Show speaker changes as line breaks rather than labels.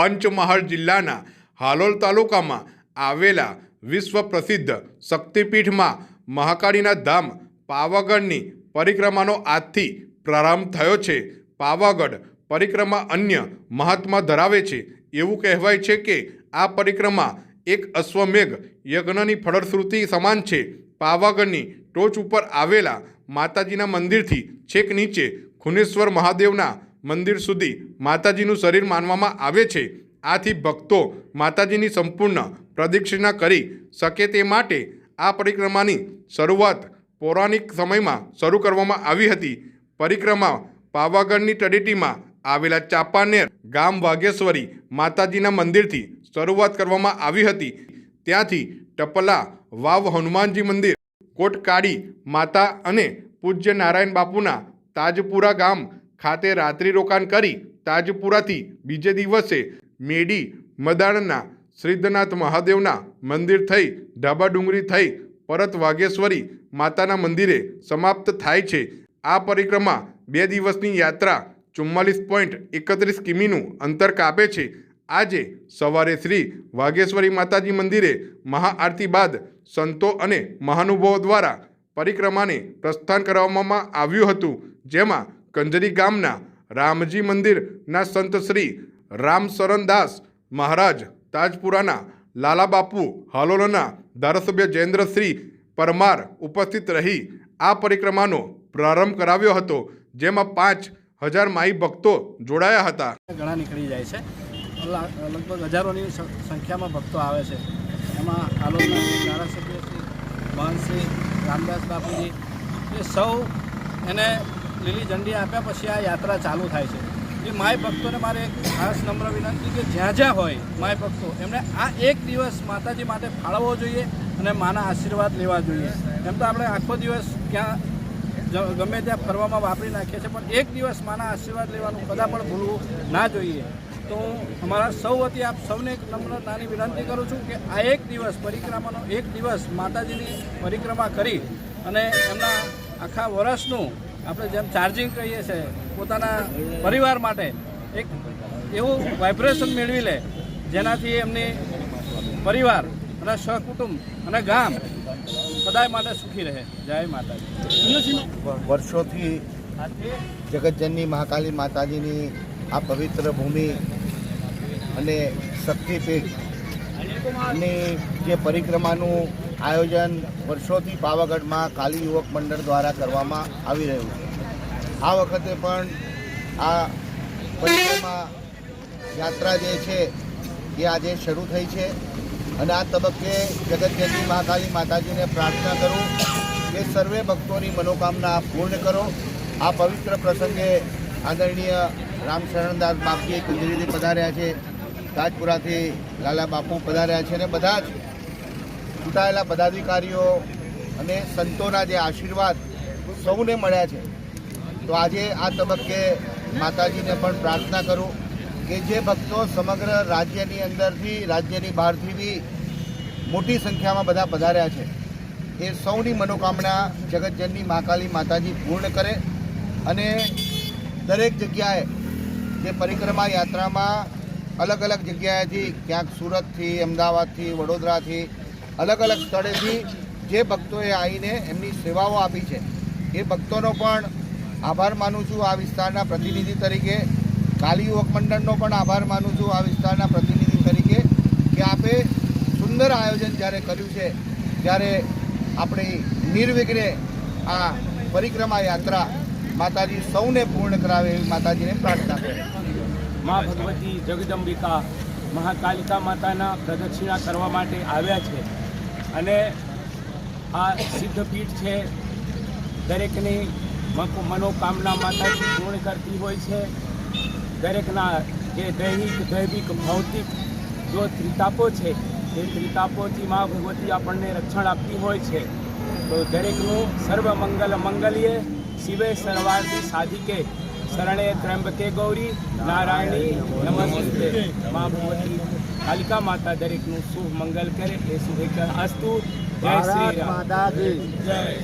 પંચમહાલ જિલ્લાના હાલોલ તાલુકામાં આવેલા વિશ્વ પ્રસિદ્ધ શક્તિપીઠમાં મહાકાળીના ધામ પાવાગઢની પરિક્રમાનો આજથી પ્રારંભ થયો છે. પાવાગઢ પરિક્રમા અન્ય મહાત્મા ધરાવે છે. એવું કહેવાય છે કે આ પરિક્રમા એક અશ્વમેઘ યજ્ઞની ફળશ્રુતિ સમાન છે. પાવાગઢની ટોચ ઉપર આવેલા માતાજીના મંદિરથી છેક નીચે ખુનેશ્વર મહાદેવના મંદિર સુધી માતાજીનું શરીર માનવામાં આવે છે. આથી ભક્તો માતાજીની સંપૂર્ણ પ્રદક્ષિણા કરી શકે તે માટે આ પરિક્રમાની શરૂઆત પૌરાણિક સમયમાં શરૂ કરવામાં આવી હતી. પરિક્રમા પાવાગઢની તળેટીમાં આવેલા ચાંપાનેર ગામ વાઘેશ્વરી માતાજીના મંદિરથી શરૂઆત કરવામાં આવી હતી. ત્યાંથી ટપલા વાવ હનુમાનજી મંદિર, કોટકાળી માતા અને પૂજ્ય નારાયણ બાપુના તાજપુરા ગામ ખાતે રાત્રિ રોકાણ કરી તાજપુરાથી બીજે દિવસે મેડી, મદાણના સિદ્ધનાથ મહાદેવના મંદિર થઈ ઢાબા ડુંગરી થઈ પરત વાઘેશ્વરી માતાના મંદિરે સમાપ્ત થાય છે. આ પરિક્રમા બે દિવસની યાત્રા ચુમ્માલીસ પોઈન્ટ એકત્રીસ કિમીનું અંતર કાપે છે. આજે સવારે શ્રી વાઘેશ્વરી માતાજી મંદિરે મહાઆરતી બાદ સંતો અને મહાનુભાવો દ્વારા પરિક્રમાને પ્રસ્થાન કરાવવામાં આવ્યું હતું. જેમાં કંજરી ગામના રામજી મંદિરના સંત શ્રી રામશરણદાસ મહારાજ તાજપુરાના લાલાબાપુ હાલોલના ધારાસભ્ય જયેન્દ્રશ્રી પરમાર ઉપસ્થિત રહી આ પરિક્રમાનો પ્રારંભ કરાવ્યો હતો, જેમાં પાંચ હજાર માઈ ભક્તો જોડાયા હતા.
ઘણા નીકળી જાય છે. લગભગ હજારોની સંખ્યામાં ભક્તો આવે છે. એમાં હાલોલના ધારાસભ્ય શ્રી મહંત શ્રી રામદાસ બાપુજી, એ સૌ એને લીલી ઝંડી આપ્યા પછી આ યાત્રા ચાલુ થાય છે. એ માય ભક્તોને મારે એક ખાસ નમ્ર વિનંતી કે જ્યાં જ્યાં હોય માય ભક્તો એમણે આ એક દિવસ માતાજી માટે ફાળવવો જોઈએ અને માના આશીર્વાદ લેવા જોઈએ. એમ તો આપણે આખો દિવસ ક્યાં ગમે ત્યાં ફરવામાં વાપરી નાખીએ છીએ, પણ એક દિવસ માના આશીર્વાદ લેવાનું કદા પણ ભૂલવું ના જોઈએ. તો હું અમારા સૌ વતી આપ સૌને એક નમ્ર નાની વિનંતી કરું છું કે આ એક દિવસ પરિક્રમાનો એક દિવસ માતાજીની પરિક્રમા કરી અને એમના આખા વર્ષનું આપણે જેમ ચાર્જિંગ કહીએ છીએ પોતાના પરિવાર માટે એક એવું વાઇબ્રેશન મેળવી લે, જેનાથી એમની પરિવાર અને સહકુટુંબ અને ગામ બધાય માટે સુખી રહે. જય માતાજી.
વર્ષોથી જગતજનની મહાકાલી માતાજીની આ પવિત્ર ભૂમિ અને શક્તિપીઠની જે પરિક્રમાનું આયોજન વર્ષોથી પાવાગઢમાં કાલી યુવક મંડળ દ્વારા કરવામાં આવી રહ્યું છે. આ વખતે પણ આ પરિક્રમા યાત્રા જે છે એ આજે શરૂ થઈ છે અને આ તબક્કે જગતજનની મહાકાલી માતાજીને પ્રાર્થના કરું કે સર્વે ભક્તોની મનોકામના પૂર્ણ કરો. આ પવિત્ર પ્રસંગે આદરણીય રામશરણદાસ બાપજી કુંજરીથી પધાર્યા છે. તાજપુરાથી લાલા બાપુ પધાર્યા છે અને બધા જ ચૂંટાયેલા પદાધિકારીઓ અને સંતોના જે આશીર્વાદ સૌને મળ્યા છે. તો આજે આ તબક્કે માતાજીને પણ પ્રાર્થના કરું કે જે ભક્તો સમગ્ર રાજ્યની અંદરથી, રાજ્યની બહારથી બી મોટી સંખ્યામાં બધા પધાર્યા છે. એ સૌની મનોકામના જગતજનની મહાકાલી માતાજી પૂર્ણ કરે અને દરેક જગ્યાએ જે પરિક્રમા યાત્રામાં અલગ અલગ જગ્યાએથી ક્યાંક સુરતથી, અમદાવાદથી, વડોદરાથી અલગ અલગ સ્થળેથી જે ભક્તોએ આવીને એમની સેવાઓ આપી છે, એ ભક્તોનો પણ આભાર માનું છું આ વિસ્તારના પ્રતિનિધિ તરીકે. કાલી યુવક મંડળનો પણ આભાર માનું છું આ વિસ્તારના પ્રતિનિધિ તરીકે કે આપે સુંદર આયોજન જ્યારે કર્યું છે ત્યારે આપણી નિર્વિઘ્ને આ પરિક્રમા યાત્રા માતાજી સૌને પૂર્ણ કરાવે એવી માતાજીને પ્રાર્થના કરે
મા ભગવતી જગદંબિકા મહાકાલિકા માતાના પ્રદક્ષિણા કરવા માટે આવ્યા છે. અને આ સિદ્ધપીઠ છે, દરેકની મનોકામના માતાજી પૂર્ણ કરતી હોય છે. દરેકના જે દૈહિક, દૈવિક, ભૌતિક જો ત્રિતાપો છે, એ ત્રિતાપોથી મા ભગવતી આપણને રક્ષણ આપતી હોય છે. તો દરેકનું સર્વ મંગલ મંગલ્ય શિવે સર્વાર્થી સાધિકે. શરણે ત્રંબકે ગૌરી, નારાયણી, નમસ્તે. મા ભગવતી કાલિકા માતા દરેકનું શુભ મંગલ કરે એ શુભેચ્છા અસ્તુ. જય શ્રી રામ. જય.